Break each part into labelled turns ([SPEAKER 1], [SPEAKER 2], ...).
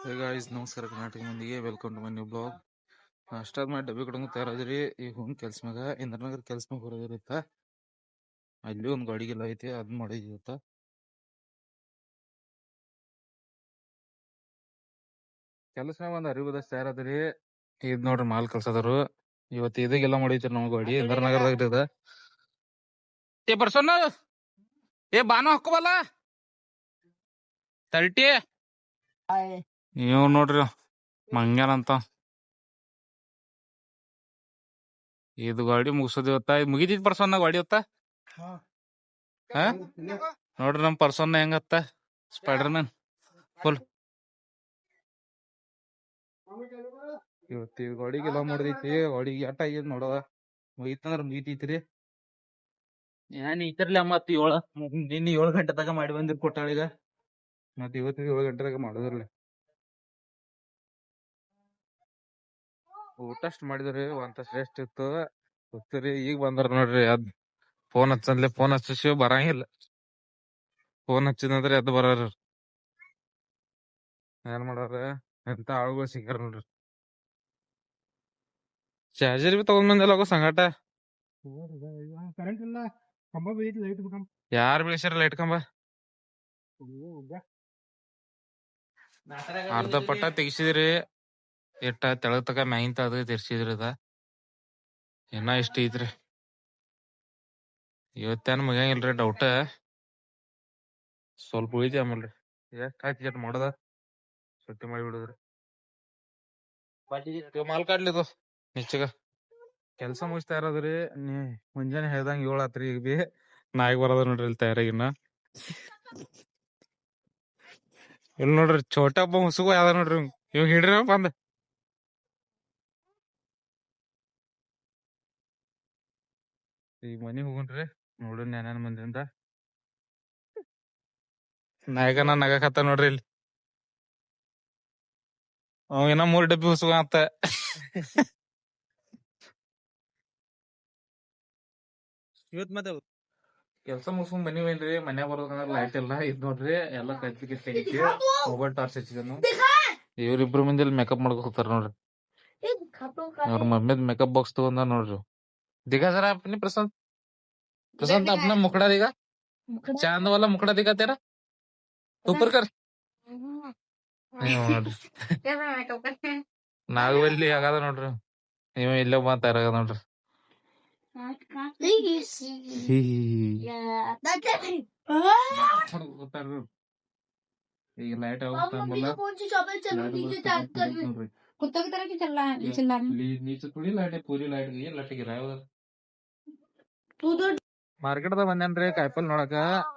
[SPEAKER 1] Guys ನಮಸ್ಕಾರ ಕರ್ನಾಟಕ ಮಂದಿಗೆ welcome to my new blog ಅಷ್ಟಾದ ಮಾಡಿ ಡಬ್ಬಿ ಕೊಡಂಗ ತಯಾರದ್ರಿ. ಈಗ ಹೋಗಿ ಕೆಲ್ಸ ಮ್ಯಾಗ ಇಂದ್ರನಗರ್ ಕೆಲ್ಸ ಮ್ಯಾಗ ಬರೋದಿರುತ್ತ. ಅಲ್ಲಿ ಒಂದ್ ಗಾಡಿಗೆಲ್ಲ ಐತಿ ಅದ್ ಮಾಡಿದಿರುತ್ತ. ಕೆಲಸ ಮ್ಯಾಗ ಒಂದ್ ಅರಿವುದಷ್ಟು ತಯಾರದ್ರಿ. ಇದ್ ನೋಡ್ರಿ ಮಾಲ್ ಕಳ್ಸದರು ಇವತ್ತು ಇದಕ್ಕೆಲ್ಲ ಮಾಡೈತಿ ನಮ್ ಗಾಡಿ, ಇಂದ್ರನಗರದಾಗ ಇದ ಏ ಬರ್ಸೋಣ ಏ ಬಾನು ಹಾಕೋಬಲ್ಲ ತರ್ಟಿ! ಇವ್ ನೋಡ್ರಿ ಮಂಗ್ಯಾನ ಅಂತ. ಇದು ಗಾಡಿ ಮುಗಿಸೋದ್ ಇವತ್ತ? ಮುಗಿದಿದ್ ಪರ್ಸನ್ ಗಾಡಿ ಇವತ್ತ? ಹಾ. ನೋಡ್ರಿ ನಮ್ ಪರ್ಸನ್ ಹೆಂಗತ್ತ? ಸ್ಪೈಡರ್ ಮ್ಯಾನ್ ಫುಲ್ ಇವತ್ತಿ ಗಾಡಿಗೆಲ್ಲ ಮಾಡ್ದೈತಿ ಗಾಡಿಗೆ ಎಟ್ಟ ಆಗೈತಿ ನೋಡದ? ಮುಗಿತಂದ್ರ ಮುಗಿತೈತ್ರಿ. ಏನ್ ಇತರ್ಲಿ ಮತ್ ಏಳ ನಿನ್ನೆ ಏಳು ಗಂಟೆ ತಗ ಮಾಡಿ ಬಂದಿರ್ ಕೊಟ್ಟಾಳಿಗ ಮತ್ತ ಇವತ್ತಿಗೆ ಏಳು ಗಂಟೆದಾಗ ಮಾಡೋದ್ರಲ್ಲ. ಊಟ ಅಷ್ಟ್ ಮಾಡಿದ್ರಿ ಒಂತ ಶ್ರೇಷ್ಠ ಇತ್ತು. ಗೊತ್ತರಿ ಈಗ ಬಂದಾರ ನೋಡ್ರಿ ಅದ್ ಫೋನ್ ಹಚ್ಚಂದ್ಲೆ ಫೋನ್ ಹಚ್ಚಿಸಿ ಬರಂಗಿಲ್ಲ. ಫೋನ್ ಹಚ್ಚಿದಂದ್ರೆ ಅದ್ ಬರಾರ. ಏನ್ ಮಾಡೋರ ಎಂತ ಆಳುಗಳು ಸಿಕ್ಕಾರ ನೋಡ್ರಿ. ಚಾರ್ಜರ್ ಬಿ ತಗೊಂಡ್ ಬಂದಿಲ್ಲ ಹೋಗೋ ಸಂಗಾಟ.
[SPEAKER 2] ಕರೆಂಟ್ ಇಲ್ಲ ಕಂಬ ಬೀಳೈತಿ ಲೈಟ್
[SPEAKER 1] ಯಾರ್ ಬೀಳ್ಸ್ಯಾರ ಲೈಟ್ ಕಂಬ? ಅರ್ಧ ಪಟ್ಟ ತೆಗಿಸಿದ್ರಿ. ಎಟ್ಟ ತೆಳಗ್ ತಕ ಮ್ಯಾಗಿನ್ ತಳಗ ತಿರ್ಸಿದ್ರಿ ಅದ ಇನ್ನ ಇಷ್ಟ ಐತ್ರಿ ಇವತ್ತೇನ್ ಮುಗಿಯಂಗಿಲ್ರಿ ಡೌಟ್ ಸ್ವಲ್ಪ ಉಳಿತಿ ಆಮೇಲ್ರಿ. ಎಷ್ಟ್ ಆಯ್ತು ಜಟ್ ಮಾಡದ. ಸುಟ್ಟಿ ಮಾಡಿ ಬಿಡುದ್ರಿ. ಇವ್ ಮಾಲ್ ಕಾಡ್ಲಿದು ನಿಚ್ಚಗ. ಕೆಲ್ಸ ಮುಗಿಸ್ತಾ ಇರೋದ್ರಿ. ನೀ ಮುಂಜಾನೆ ಹೇಳ್ದಂಗ ಏಳ್ ಆತ್ರಿ ಈಗ ಬಿ. ನಾಯಿಗ್ ಬರೋದ ನೋಡ್ರಿ ಇಲ್ಲಿ ತಯಾರಾಗಿನ್ನ. ಇಲ್ಲಿ ನೋಡ್ರಿ ಚೋಟಪ್ಪ ಮುಸುಗು ಯಾವ್ದ ನೋಡ್ರಿ. ಇವ್ ಹಿಡ್ರಿ ಬಂದ. ಈಗ ಮನಿಗ್ ಹೋಗುನ್ರಿ ನೋಡೋಣ ಏನೇನ್ ಮಂದಿಂದ ನಾಯಕನ ನಗಕತ್ತ ನೋಡ್ರಿ ಇಲ್ಲಿ. ಅವ ಇನ್ನ ಮೂರ್ ಡಬ್ಬಿ ಹುಸುಗ ಅಂತ
[SPEAKER 2] ಇವತ್ ಮತ್ತೆ
[SPEAKER 1] ಕೆಲ್ಸ ಮುಗಿಸ್ಕೊಂಡ್ ಮನಿ ಹೋಯ್ನ್ರಿ ಮನ್ಯಾಗ ಬರ್ಬೇಕಂದ್ರ ಲೈಟ್ ಇಲ್ಲ. ಇದ್ ನೋಡ್ರಿ ಎಲ್ಲಾ ಕತ್ಲಿ ಕಿತ್ಲಿ ಐತಿ ಮೊಬೈಲ್ ಟಾರ್ಚ್ ಹಚ್ಚಿದನು ಇವ್ರಿಬ್ರು ಮಂದಿ ಮೇಕಪ್ ಮಾಡ್ಕೊತ ಹೋಗ್ತಾರ ನೋಡ್ರಿ. ಅವ್ರ ಮಮ್ಮಿದ್ ಮೇಕಪ್ ಬಾಕ್ಸ್ ತಗೊಂಡ ನೋಡ್ರಿ. ದಿಗ ಜರ अपनी प्रशांत प्रशांत अपना मुखड़ा दिखा चांद वाला मुखड़ा दिखा तेरा ऊपर कर ಇವ್ ನೋಡ್ರಿ ನಾಗವಲ್ಲಿ ಆಗದ ನೋಡ್ರಿ ಇವ ಇಲ್ಲೇ ಬಂತ ಆಗದ ನೋಡ್ರಿ ಈಗ ಲೈಟ್
[SPEAKER 3] कुत्तों की तरह की चल रहा है चिल्ला रहा है।
[SPEAKER 1] नीचे थोड़ी लाइट है पूरी लाइट गई है लट गिरा है उधर
[SPEAKER 3] तू तो
[SPEAKER 1] ಮಾರ್ಕೆಟ್ ದಾಗ ಬಂದೇನ್ರಿ ಕಾಯಿಪಲ್ ನೋಡಕ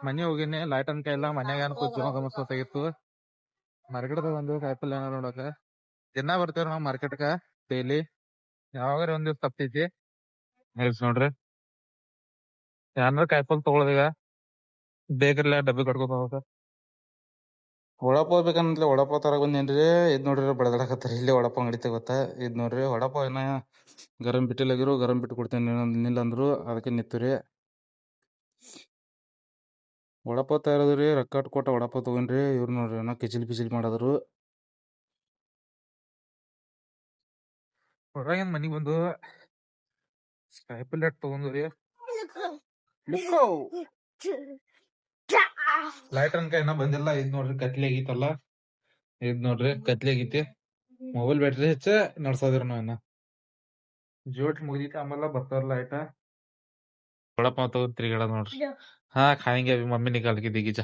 [SPEAKER 1] ಮನಿ ಹೋಗಿನಿ ಲೈಟ್ ಅನ್ಕ ಇಲ್ಲ ಮನ್ಯಾಗ ಏನ್ ಕೂತ್ ಜನ ಗಮನಿಸ್ಬೇಕಾಗಿತ್ತು ಮಾರ್ಕೆಟ್ ದಾಗ ಬಂದು ಕಾಯಿಪಲ್ ಏನಾರ ನೋಡಕ ದಿನ ಬರ್ತೇವ್ರಿ ನಾವ್ ಮಾರ್ಕೆಟ್ಗ ಡೈಲಿ ಯಾವಾಗಾರ ಒಂದ್ ದಿವ್ಸ ತಪ್ತೈತಿ ಹೇಳ್ಸ್ ನೋಡ್ರಿ ಏನಾರ ಕಾಯಿಪಲ್ ತಗೊಳದೀಗ ಬೇಕರ್ಲ ಡಬ್ಬಿ ಕಟ್ಕೊತ ಹೋಗ ವಡಾಪಾವ್ ಬೇಕಂದ್ರೆ ಒಳಪ ತರಕ್ ಬಂದೇನ್ರಿ ಇದ್ ನೋಡ್ರಿ ಬಡದಾಡಕತ್ತಾರ ಇಲ್ಲೇ ಒಳಪ ಅಂಗಡಿ ಗೊತ್ತ? ಇದ್ ನೋಡ್ರಿ ಒಳಪ ಏನ ಗರಂ ಬಿಟ್ಟಿಲಾಗಿರು ಗರಂ ಬಿಟ್ಟು ಕೊಡ್ತೇನೆ ನಿಲ್ಲ ಅಂದ್ರು ಅದಕ್ಕೆ ನಿಂತ್ರಿ ಒಡಪ ತಯಾರದ್ರಿ ರೊಕ್ಕ ಕೊಟ್ಟ ಒಡಪ ತಗೊಂಡ್ರಿ. ಇವ್ರು ನೋಡ್ರಿ ಏನೋ ಕಿಚಿಲ್ ಪಿಚಿಲ್ ಮಾಡಿದ್ರು. ಹೊರಗಿನ ಮನಿ ಬಂದು ಕಾಯಿಪಲ್ಲೆ ತಗೊಂಡ್ರಿ ಲೈಟ್ ಅನ್ಕ ಏನೋ ಬಂದಿಲ್ಲ ಇದ್ ನೋಡ್ರಿ ಕತ್ಲಿ ಆಗಿತ್ತಲ್ಲ ಇದ್ ನೋಡ್ರಿ ಕತ್ಲಿ ಆಗೈತಿ. ಮೊಬೈಲ್ ಬ್ಯಾಟ್ರಿ ಹೆಚ್ಚ ನಡ್ಸೋದ್ರ ನಾವ್ ಜೋಟ್ ಮುಗಿದೈತಿ ಆಮೇಲೆ ಬರ್ತಾರ ಲೈಟ ಬಡಪ್ಪ ತಗೋ ತಿರುಗಾಡ ನೋಡ್ರಿ. ಹಾ ಖಾಯಂಗೆ ಅಭಿ ಮಮ್ಮಿ
[SPEAKER 3] ನಿಕಾಲ್ ಕಿ ದಿಗಿಜ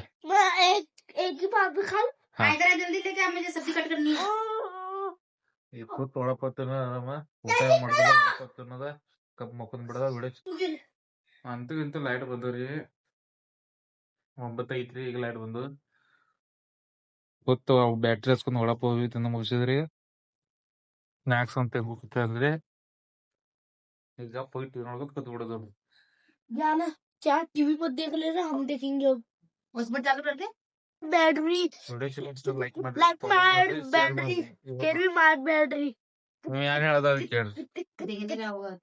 [SPEAKER 1] ಕೂತ್ ಒಳಪತ್ತನ ಆರಾಮ. ಊಟ ಮಾಡ್ತಾನ ಕಪ್ ಮಕ್ಕೊಂದ್ ಬಿಡದ ಬಿಡ ಅಂತೂ ಇಂತೂ ಲೈಟ್ ಬಂದವ್ರಿ. ಒಂಬತ್ತು ಐತ್ರಿ ಈಗ ಲೈಟ್ ಬಂದು ಗೊತ್ತು ಅವು ಬ್ಯಾಟ್ರಿ ಹಚ್ಕೊಂಡ್ ವಡಾಪಾವ್ ತಿಂದ ಮುಗಿಸಿದ್ರಿ ಸ್ನಾಕ್ಸ್ ಅಂತ ಅಂದ್ರೆ ಈಗ ಹೋಗಿ ಟಿವಿ ನೋಡ್ಕೊತ ಕೂತ್ ಬಿಡೋದು
[SPEAKER 3] जाना क्या टीवी पर देख ले रहे हम देखेंगे अब उसमें चालू कर दे बैटरी
[SPEAKER 1] ವಿಡಿಯೋ ಚಲೋ ಇಷ್ಟ ಲೈಕ್ ಮಾಡಿ
[SPEAKER 3] Like
[SPEAKER 1] follow
[SPEAKER 3] my
[SPEAKER 1] ಮಾಡಿ, share
[SPEAKER 3] battery.
[SPEAKER 1] ಮಾಡಿ.
[SPEAKER 3] कैन बी मार बैटरी
[SPEAKER 1] ನೀವ್ ಯಾರು ಹೇಳದ ಕೇಳ್ರಿ
[SPEAKER 3] देखेंगे क्या होगा